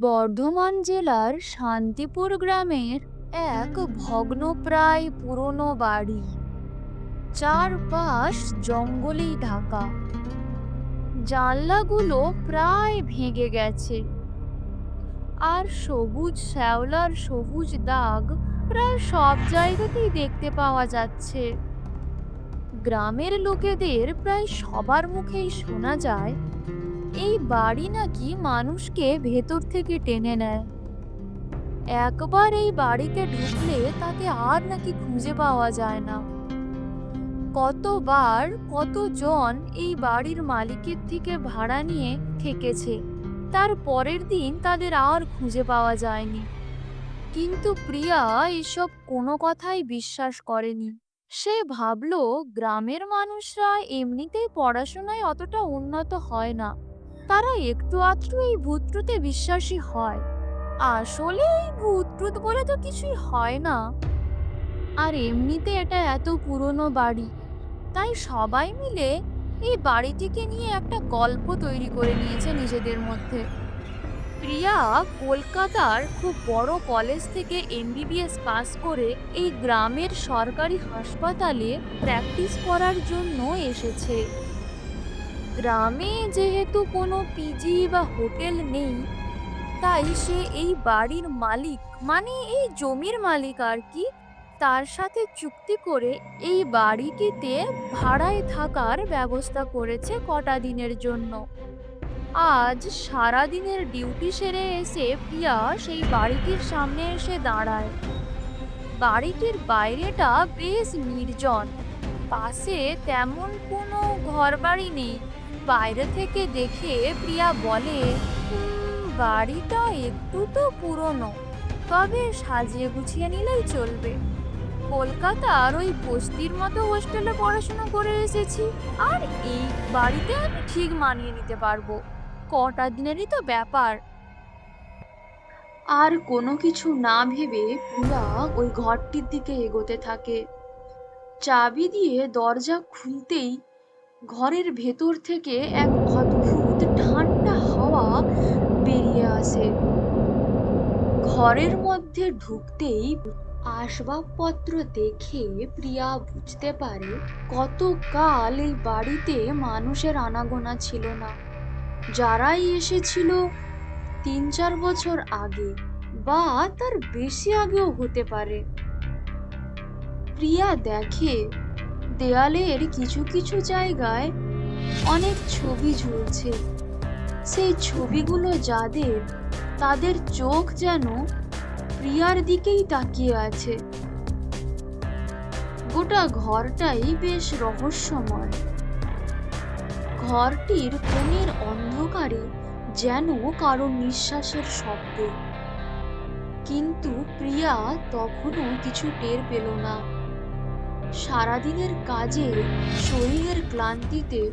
বর্ধমান জেলার শান্তিপুর গ্রামের এক ভগ্নপ্রায় পুরনো বাড়ি। চারপাশ জঙ্গলেই ঢাকা। জানলাগুলো প্রায় ভেঙে গেছে। আর সবুজ শ্যাওলার সবুজ দাগ প্রায় সব জায়গাতেই দেখতে পাওয়া যাচ্ছে। গ্রামের লোকেদের প্রায় সবার মুখেই শোনা যায় এই বাড়ি নাকি মানুষকে ভেতর থেকে টেনে নেয়। একবার এই বাড়িতে ঢুকলে তাকে আর নাকি খুঁজে পাওয়া যায় না। কতবার কতজন এই বাড়ির মালিকের থেকে ভাড়া নিয়ে থেকেছে তার পরের দিন তাদের আর খুঁজে পাওয়া যায়নি। কিন্তু প্রিয়া এসব কোনো কথাই বিশ্বাস করেনি। সে ভাবল, গ্রামের মানুষরা এমনিতেই পড়াশোনায় অতটা উন্নত হয় না। তারা একটু আধটু এই ভূতটুতে বিশ্বাসী হয়। আসলে এই ভূতটুত বলে তো কিছুই হয় না। আর এমনিতে এটা এত পুরনো বাড়ি, তাই সবাই মিলে এই বাড়িটিকে নিয়ে একটা গল্প তৈরি করে নিয়েছে নিজেদের মধ্যে। প্রিয়া কলকাতার খুব বড় কলেজ থেকে এমবিবিএস পাস করে এই গ্রামের সরকারি হাসপাতালে প্র্যাকটিস করার জন্য এসেছে। গ্রামে যেহেতু কোনো পিজি বা হোটেল নেই, তাই সে এই বাড়ির মালিক মানে এই জমির মালিক আর কি, তার সাথে চুক্তি করে এই বাড়িটিতে ভাড়ায় থাকার ব্যবস্থা করেছে কটা দিনের জন্য। আজ সারা দিনের ডিউটি সেরে এসে প্রিয়া সেই বাড়িটির সামনে এসে দাঁড়ায়। বাড়িটির বাইরেটা বেশ নির্জন। পাশে তেমন কোনো ঘরবাড়ি নেই। বাইরে থেকে দেখে প্রিয়া বলে বাড়িটা একটু তো পুরনো। তবে সাজিয়ে গুছিয়ে নিলেই চলবে। কলকাতার ওই বস্তির মতো হোস্টেলে পড়াশোনা করে এসেছি। আর এই বাড়িতে আমি ঠিক মানিয়ে নিতে পারব। কটা দিনেরই তো ব্যাপার। আর কোনো কিছু না ভেবে প্রিয়া ওই ঘরটির দিকে এগোতে থাকে। চাবি দিয়ে দরজা খুলতেই ঘরের ভেতর থেকে এক অদ্ভুত ঠান্ডা হাওয়া বেরিয়ে আসে। ঘরের মধ্যে ঢুকতেই আসবাবপত্র দেখে প্রিয়া বুঝতে পারে কতকাল এই বাড়িতে মানুষের আনাগোনা ছিল না। যারাই এসেছিল তিন চার বছর আগে বা তার বেশি আগেও হতে পারে। প্রিয়া দেখে দেয়ালের কিছু কিছু জায়গায় অনেক ছবি ঝুলছে। সেই ছবিগুলো যাদের, তাদের চোখ যেন প্রিয়ার দিকেই তাকিয়ে আছে। গোটা ঘরটাই বেশ রহস্যময়। ঘরটির কোণের অন্ধকারে যেন কারও নিঃশ্বাসের শব্দ। কিন্তু প্রিয়া তখনও কিছু টের পেল না। সারাদিনের কাজে শরীরের ক্লান্তিতে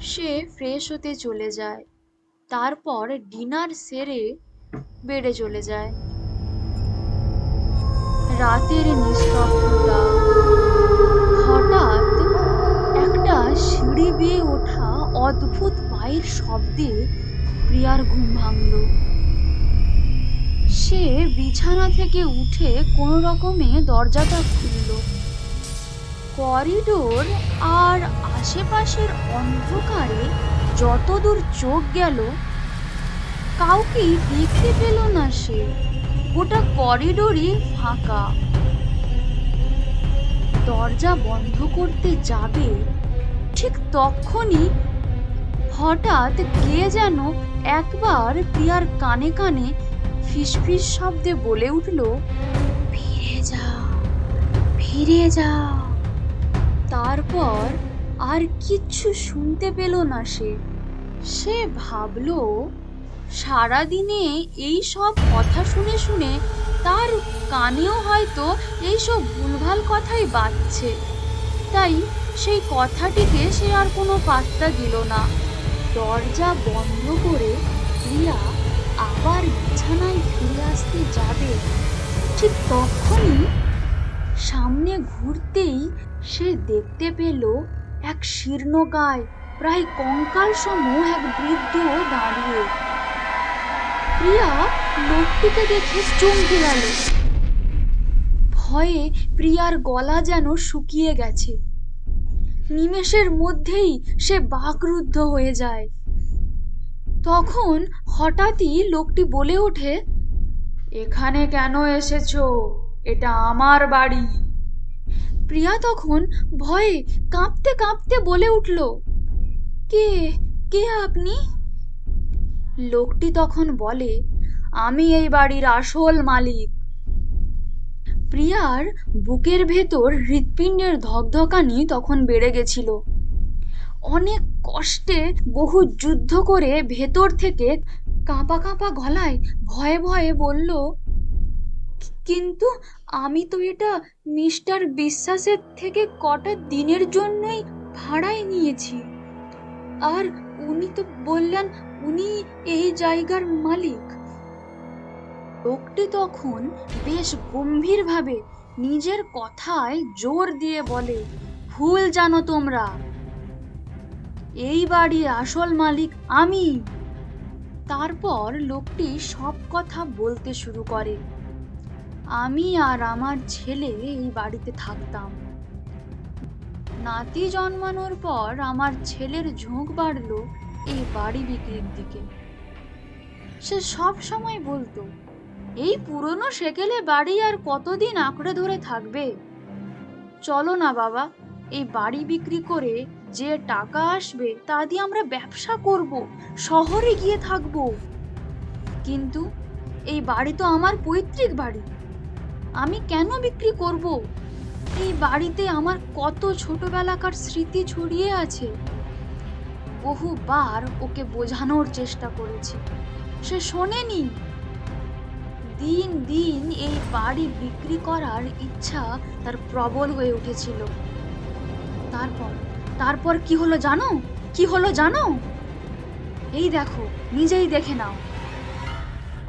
সে ফ্রেশ হতে চলে যায়। তারপর ডিনার সেরে বেডে চলে যায়। রাতের নিস্তব্ধতা। হঠাৎ একটা সিঁড়ি বেয়ে ওঠা অদ্ভুত পায়ের শব্দে প্রিয়ার ঘুম ভাঙল। সে বিছানা থেকে উঠে কোনো রকমে দরজাটা খুলল। করিডোর আর আশেপাশের অন্ধকারে যতদূর চোখ গেল কাউকেই দেখতে পেল না সে। গোটা করিডোরই ফাঁকা। দরজা বন্ধ করতে যাবে ঠিক তখনই হঠাৎ কে যেন একবার প্রিয়ার কানে কানে ফিসফিস শব্দে বলে উঠল, ফিরে যা, ফিরে যাও তারপর আর কিচ্ছু শুনতে পেল না সে। সে ভাবলো, সারাদিনে এই সব কথা শুনে শুনে তার কানেও হয়তো এইসব ভুলভাল কথাই বাজছে। তাই সেই কথাটিকে সে আর কোনো পাত্তা দিল না। দরজা বন্ধ করে রিয়া আবার বিছানায় ফিরে আসতে যাবে। ঠিক তখনই সামনে ঘুরতেই সে দেখতে পেল এক শীর্ণকায় প্রায় কঙ্কাল সম এক বৃদ্ধ দাঁড়িয়ে। প্রিয়া লোকটিকে দেখে চমকে গেল। ভয়ে প্রিয়ার গলা যেন শুকিয়ে গেছে। নিমেষের মধ্যেই সে বাকরুদ্ধ হয়ে যায়। তখন হঠাৎই লোকটি বলে ওঠে, এখানে কেন এসেছ? এটা আমার বাড়ি। প্রিয়া তখন ভয়ে কাঁপতে কাঁপতে বলে উঠল, কে কে আপনি? লোকটি তখন বলে, আমি এই বাড়ির আসল মালিক। প্রিয়ার বুকের ভেতর হৃৎপিণ্ডের ধকধকানি তখন বেড়ে গেছিল। অনেক কষ্টে বহু যুদ্ধ করে ভেতর থেকে কাঁপা কাঁপা গলায় ভয়ে ভয়ে বলল কিন্তু আমি তো এটা মিস্টার বিশ্বাসের থেকে কটা দিনের জন্যই ভাড়ায় নিয়েছি। আর উনি তো বললেন উনি এই জায়গার মালিক। লোকটি তখন বেশ গম্ভীরভাবে নিজের কথায় জোর দিয়ে বলে, ভুল জানো তোমরা। এই বাড়ির আসল মালিক আমি। তারপর লোকটি সব কথা বলতে শুরু করে। আমি আর আমার ছেলে এই বাড়িতে থাকতাম। নাতি জন্মানোর পর আমার ছেলের ঝোঁক বাড়লো এই বাড়ি বিক্রির দিকে। সে সব সময় বলতো, এই পুরনো সেকেলে বাড়ি আর কতদিন আঁকড়ে ধরে থাকবে? চলো না বাবা, এই বাড়ি বিক্রি করে যে টাকা আসবে তা দিয়ে আমরা ব্যবসা করব, শহরে গিয়ে থাকব। কিন্তু এই বাড়ি তো আমার পৈতৃক বাড়ি আমি কেন বিক্রি করব? এই বাড়িতে আমার কত ছোটবেলাকার স্মৃতি ছড়িয়ে আছে। বহুবার ওকে বোঝানোর চেষ্টা করেছি। সে শোনেনি। দিন দিন এই বাড়ি বিক্রি করার ইচ্ছা তার প্রবল হয়ে উঠেছিল। তারপর তারপর কি হলো জানো? কি হলো জানো? এই দেখো, নিজেই দেখে নাও।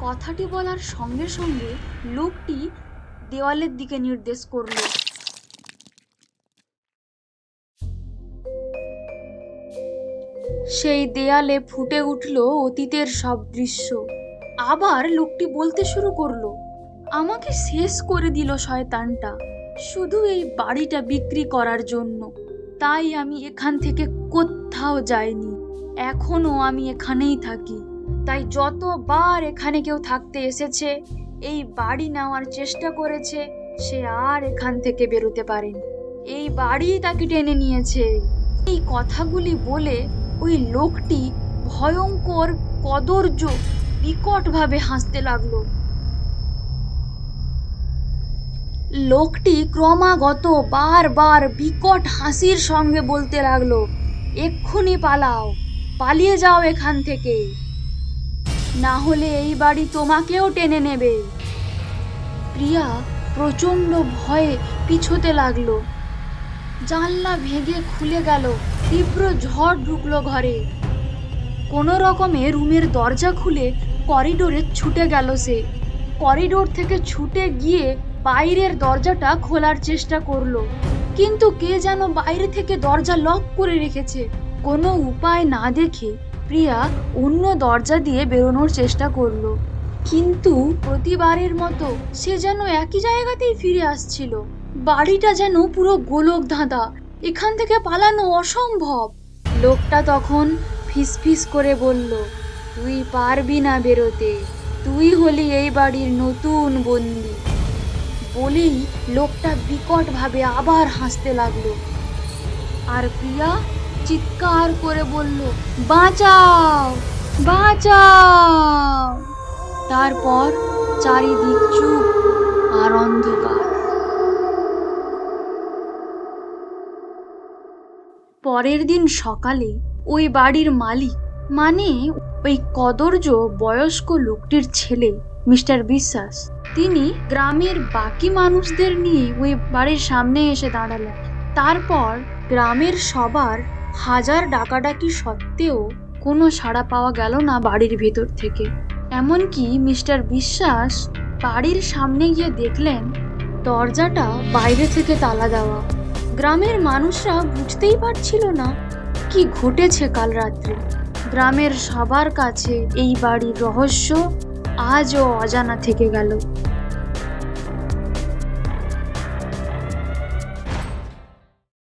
কথাটি বলার সঙ্গে সঙ্গে লোকটি দেওয়ালের দিকে নির্দেশ করল। সেই দেয়ালে ফুটে উঠল অতীতের সব দৃশ্য। আবার লোকটি বলতে শুরু করল, আমাকে শেষ করে দিল শয়তানটা। শুধু এই বাড়িটা বিক্রি করার জন্য। তাই আমি এখান থেকে কোথাও যাইনি। এখনও আমি এখানেই থাকি। তাই যতবার এখানে কেউ থাকতে এসেছে এই বাড়ি নেওয়ার চেষ্টা করেছে, সে আর এখান থেকে বেরোতে পারেনি। এই বাড়ি তাকে টেনে নিয়েছে। এই কথাগুলি বলে ওই লোকটি ভয়ঙ্কর কদর্য বিকটভাবে হাসতে লাগল। লোকটি ক্রমাগত বারবার বিকট হাসির সঙ্গে বলতে লাগল, এক্ষুনি পালাও, পালিয়ে যাও এখান থেকে। না হলে এই বাড়ি তোমাকেও টেনে নেবে। প্রিয়া প্রচণ্ড ভয়ে পিছোতে লাগল। জানলা ভেঙে খুলে গেল, তীব্র ঝড় ঢুকলো ঘরে। কোনো রকমে রুমের দরজা খুলে করিডোরে ছুটে গেল সে। করিডোর থেকে ছুটে গিয়ে বাইরের দরজাটা খোলার চেষ্টা করল। কিন্তু কে যেন বাইরে থেকে দরজা লক করে রেখেছে। কোনো উপায় না দেখে প্রিয়া অন্য দরজা দিয়ে বেরোনোর চেষ্টা করল। কিন্তু প্রতিবারের মতো সে যেন একই জায়গাতেই ফিরে আসছিল। বাড়িটা যেন পুরো গোলক ধাঁধা এখান থেকে পালানো অসম্ভব। লোকটা তখন ফিসফিস করে বলল, তুই পারবি না বেরোতে। তুই হলি এই বাড়ির নতুন বন্দি। বলেই লোকটা বিকটভাবে আবার হাসতে লাগল। আর প্রিয়া চিৎকার করে বলল, বাঁচাও বাঁচাও। তারপর চারিদিক চুপ আর অন্ধকার। পরের দিন সকালে ওই বাড়ির মালিক মানে ওই কদর্য বয়স্ক লোকটির ছেলে, মিস্টার বিশ্বাস, তিনি গ্রামের বাকি মানুষদের নিয়ে ওই বাড়ির সামনে এসে দাঁড়ালেন। তারপর গ্রামের সবার হাজার ডাকাডাকি সত্ত্বেও কোনো সাড়া পাওয়া গেল না বাড়ির ভেতর থেকে। এমনকি মিস্টার বিশ্বাস বাড়ির সামনে গিয়ে দেখলেন, দরজাটা বাইরে থেকে তালা দেওয়া। গ্রামের মানুষরা বুঝতেই পারছিল না কি ঘটেছে কাল রাত্রে। গ্রামের সবার কাছে এই বাড়ির রহস্য আজও অজানা থেকে গেল।